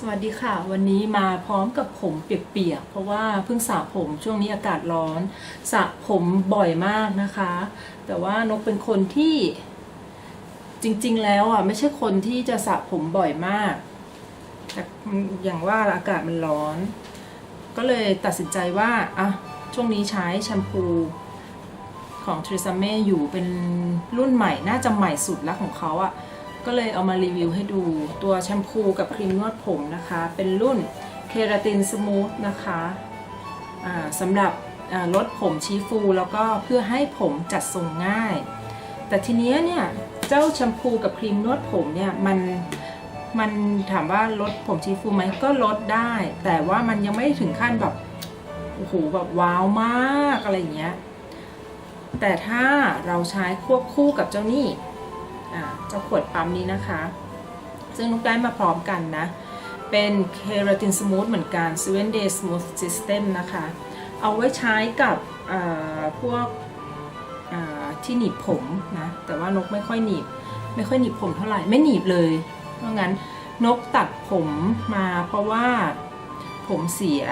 สวัสดีค่ะ วันนี้มาพร้อมกับผมเปียกๆ เพราะว่าเพิ่งสระผมช่วงนี้อากาศร้อนสระผมบ่อยมากนะคะ แต่ว่านกเป็นคนที่จริง ๆ แล้วอะไม่ใช่คนที่จะสระผมบ่อยมากแต่อย่างว่าอากาศมันร้อน ก็เลยตัดสินใจว่าอะช่วงนี้ใช้แชมพูของทริซาเม่อยู่เป็นรุ่นใหม่น่าจะใหม่สุดแล้วของเขาอะ ก็เลยเอามารีวิวให้ดูตัวแชมพูกับครีมนวดผมนะคะ เป็นรุ่นเคราตินสมูทนะคะสำหรับลดผมชี้ฟู แล้วก็เพื่อให้ผมจัดทรงง่าย แต่ทีเนี้ยเนี่ยเจ้าแชมพูกับครีมนวดผมเนี่ยมันมันถามว่าลดผมชี้ฟูไหมก็ลดได้ แต่ว่ามันยังไม่ถึงขั้นแบบโอ้โหแบบว้าวมากอะไรอย่างเงี้ยแต่ถ้าเราใช้ควบคู่กับเจ้านี่ เจ้าขวดปั๊มนี้นะคะ ซึ่งนุกได้มาพร้อมกันนะ เป็น Keratin Smooth เหมือนกัน7 Day Smooth System นะคะ เอาไว้ใช้กับพวกที่หนีบผมนะ แต่ว่านกไม่ค่อยหนีบ ไม่ค่อยหนีบผมเท่าไหร่ ไม่หนีบเลย เพราะงั้นนกตัดผมมาเพราะว่าผมเสีย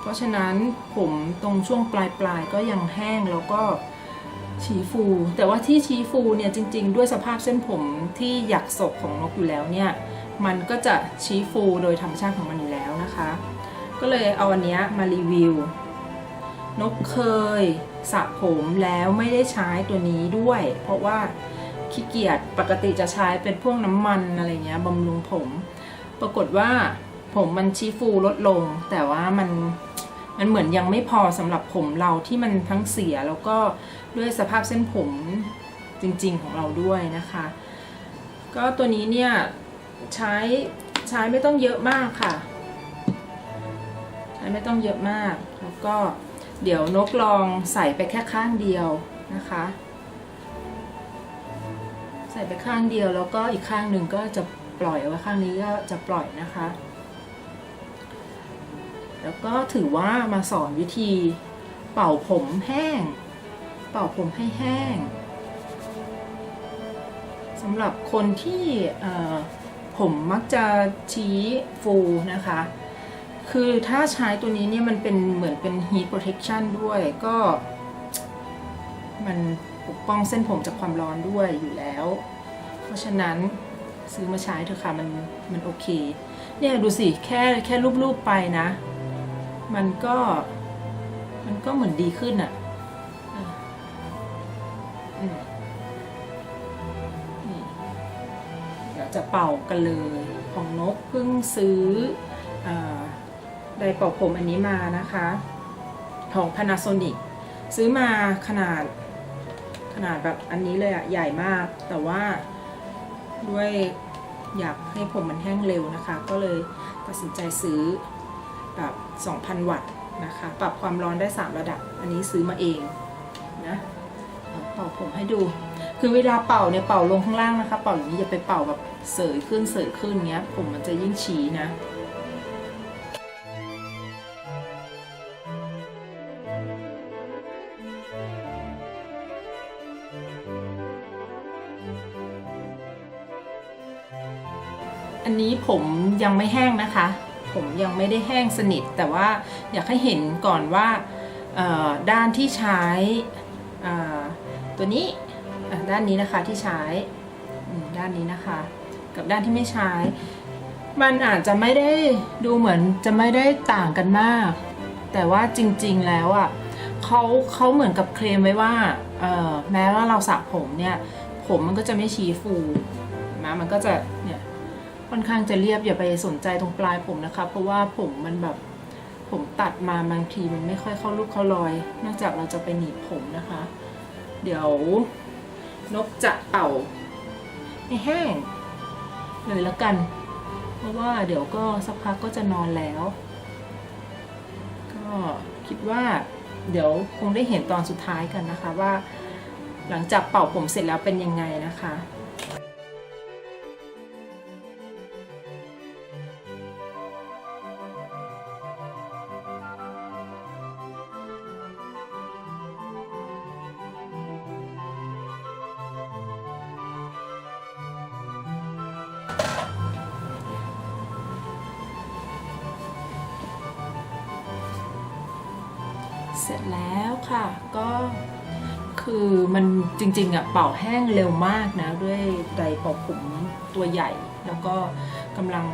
เพราะฉะนั้นผมตรงช่วงปลายปลายๆก็ยังแห้งแล้วก็ ชีฟู แต่ว่าที่ชีฟูเนี่ยจริง ๆ ด้วยสภาพเส้นผมที่หยักศกของนกอยู่แล้วเนี่ยมันก็จะชี้ฟูโดยธรรมชาติของมันอยู่แล้วนะคะ ก็เลยเอาอันนี้มารีวิว นกเคยสระผมแล้วไม่ได้ใช้ตัวนี้ด้วย เพราะว่าขี้เกียจปกติจะใช้เป็นพวกน้ำมันอะไรเงี้ยบำรุงผม ปรากฏว่าผมมันชี้ฟูลดลง แต่ว่ามันมันเหมือนยังไม่พอสำหรับผมเราที่มันทั้งเสียแล้วก็ ด้วยสภาพเส้นผมจริงๆของเราด้วยนะคะ ก็ตัวนี้เนี่ยใช้ใช้ไม่ต้องเยอะมากค่ะ ใช้ไม่ต้องเยอะมาก แล้วก็เดี๋ยวนกลองใส่ไปแค่ข้างเดียวนะคะ ใส่ไปข้างเดียวแล้วก็อีกข้างหนึ่งก็จะปล่อยเอาไว้ข้างนี้ก็จะปล่อยนะคะ แล้วก็ถือว่ามาสอนวิธีเป่าผมแห้ง ป่าผมให้แห้งสำหรับคนที่ผมมักจะชี้ฟูนะคะ คือถ้าใช้ตัวนี้เนี่ยมันเป็นเหมือนเป็น heat protection ด้วยก็ มันปกป้องเส้นผมจากความร้อนด้วยอยู่แล้ว เพราะฉะนั้นซื้อมาใช้เถอะค่ะมันมันโอเค เนี่ยดูสิ แค่แค่รูปๆไปนะ มันก็มันก็เหมือนดีขึ้นอะอืมนี่ เดี๋ยวจะเป่ากันเลยของนกเพิ่งซื้ออไดร์เป่าผมอันนี้มานะคะ ของ Panasonic ซื้อมาขนาดขนาดแบบอันนี้เลยอะใหญ่มาก แต่ว่าด้วยอยากให้ผมมันแห้งเร็วนะคะ ก็เลยตัดสินใจซื้อแบบ 2,000 วัตต์นะคะ ปรับความร้อนได้ 3 ระดับ อันนี้ซื้อมาเองนะ เป่าผมให้ดู คือเวลาเป่าเนี่ยเป่าลงข้างล่างนะคะ เป่าอย่างนี้อย่าไปเป่าแบบเสยขึ้นเสยขึ้นเงี้ย ผมมันจะยิ่งชี้นะอันนี้ผมยังไม่แห้งนะคะ ผมยังไม่ได้แห้งสนิท แต่ว่าอยากให้เห็นก่อนว่าด้านที่ใช้ ตัวนี้ด้านนี้นะคะที่ใช้ด้านนี้นะคะ กับด้านที่ไม่ใช้ มันอาจจะไม่ได้ดูเหมือนจะไม่ได้ต่างกันมาก แต่ว่าจริงๆแล้วอะเขาเขาเหมือนกับเคลมไว้ว่าแม้ว่าเราสระผมเนี่ยผมมันก็จะไม่ชี้ฟูนะมันก็จะเนี่ยค่อนข้างจะเรียบอย่าไปสนใจตรงปลายผมนะคะ เพราะว่าผมมันแบบผมตัดมาบางทีมันไม่ค่อยเข้ารูปเข้ารอยนอกจากเราจะไปหนีบผมนะคะ เดี๋ยวนกจะเป่าให้แห้งเลยแล้วกัน เพราะว่าเดี๋ยวก็สักพักก็จะนอนแล้ว ก็คิดว่าเดี๋ยวคงได้เห็นตอนสุดท้ายกันนะคะว่า หลังจากเป่าผมเสร็จแล้วเป็นยังไงนะคะ เสร็จแล้วค่ะ ก็คือมันจริงๆอะเป่าแห้งเร็วมากนะ ด้วยไดเป่าผมตัวใหญ่ แล้วก็กำลัง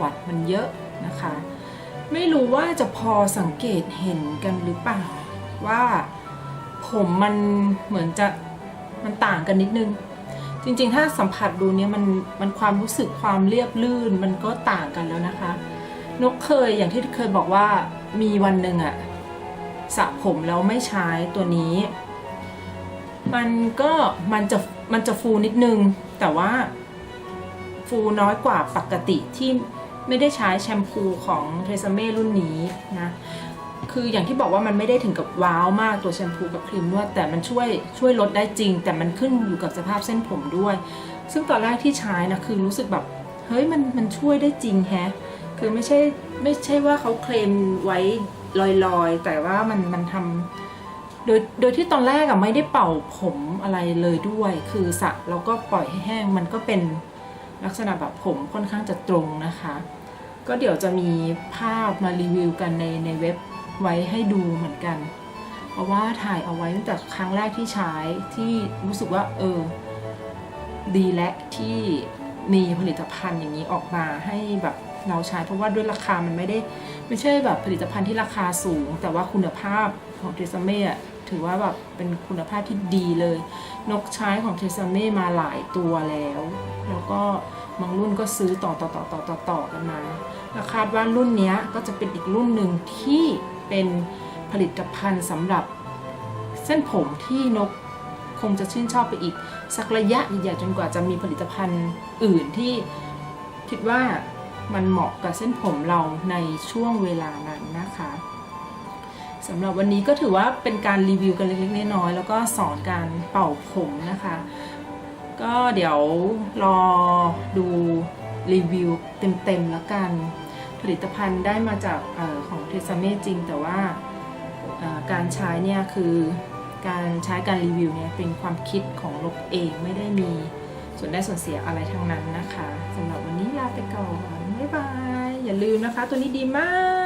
วัดมันเยอะนะคะ ไม่รู้ว่าจะพอสังเกตเห็นกันหรือเปล่า ว่าผมมันเหมือนจะมันต่างกันนิดนึง จริงๆ ถ้าสัมผัสดูเนี่ยมันมันความรู้สึกความเรียบลื่นมันก็ต่างกันแล้วนะคะ นกเคยอย่างที่เคยบอกว่ามีวันหนึ่งอะ สระผมแล้วไม่ใช้ตัวนี้ มันก็มันจะมันจะฟูนิดนึง แต่ว่าฟูน้อยกว่าปกติที่ไม่ได้ใช้แชมพูของเทสเม่รุ่นนี้นะคืออย่างที่บอกว่ามันไม่ได้ถึงกับว้าวมากตัวแชมพูกับครีมนวดแต่มันช่วยช่วยลดได้จริง แต่มันขึ้นอยู่กับสภาพเส้นผมด้วย ซึ่งตอนแรกที่ใช้นะคือรู้สึกแบบเฮ้ยมันมันช่วยได้จริงแฮะคือไม่ใช่ไม่ใช่ว่าเขาเคลมไว้ ลอยๆ แต่ว่ามันมันทำโดยโดยที่ตอนแรกอะไม่ได้เป่าผมอะไรเลยด้วย คือสระแล้วก็ปล่อยให้แห้ง มันก็เป็นลักษณะแบบผมค่อนข้างจะตรงนะคะ ก็เดี๋ยวจะมีภาพมารีวิวกันในในเว็บไว้ให้ดูเหมือนกัน เพราะว่าถ่ายเอาไว้ตั้งแต่ครั้งแรกที่ใช้ที่รู้สึกว่าเออดีและที่ มีผลิตภัณฑ์อย่างนี้ออกมาให้แบบเราใช้ เพราะว่าด้วยราคามันไม่ได้ ไม่ใช่แบบผลิตภัณฑ์ที่ราคาสูง แต่ว่าคุณภาพของเทสเม่ะถือว่าแบบเป็นคุณภาพที่ดีเลย นกใช้ของเทสเม่มาหลายตัวแล้ว แล้วก็บางรุ่นก็ซื้อต่อต่อต่อต่อต่อต่อกันมาแล้วคาดว่ารุ่นนี้ก็จะเป็นอีกรุ่นหนึ่งที่เป็นผลิตภัณฑ์สำหรับเส้นผมที่นกคงจะชื่นชอบไปอีก สักระยะใหญ่ๆจนกว่าจะมีผลิตภัณฑ์อื่นที่คิดว่ามันเหมาะกับเส้นผมเราในช่วงเวลานั้นนะคะสำหรับวันนี้ก็ถือว่าเป็นการรีวิวกันเล็กๆน้อยๆแล้วก็สอนการเป่าผมนะคะ ก็เดี๋ยวรอดูรีวิวเต็มๆแล้วกัน ผลิตภัณฑ์ได้มาจากออของเทสเม่จริง แต่ว่าการใช้เนี่ยคือ การใช้การรีวิวเนี่ยเป็นความคิดของลกเองไม่ได้มีส่วนได้ส่วนเสียอะไรทั้งนั้นนะคะสำหรับวันนี้ลาไปก่อน บ๊ายบาย อย่าลืมนะคะ ตัวนี้ดีมาก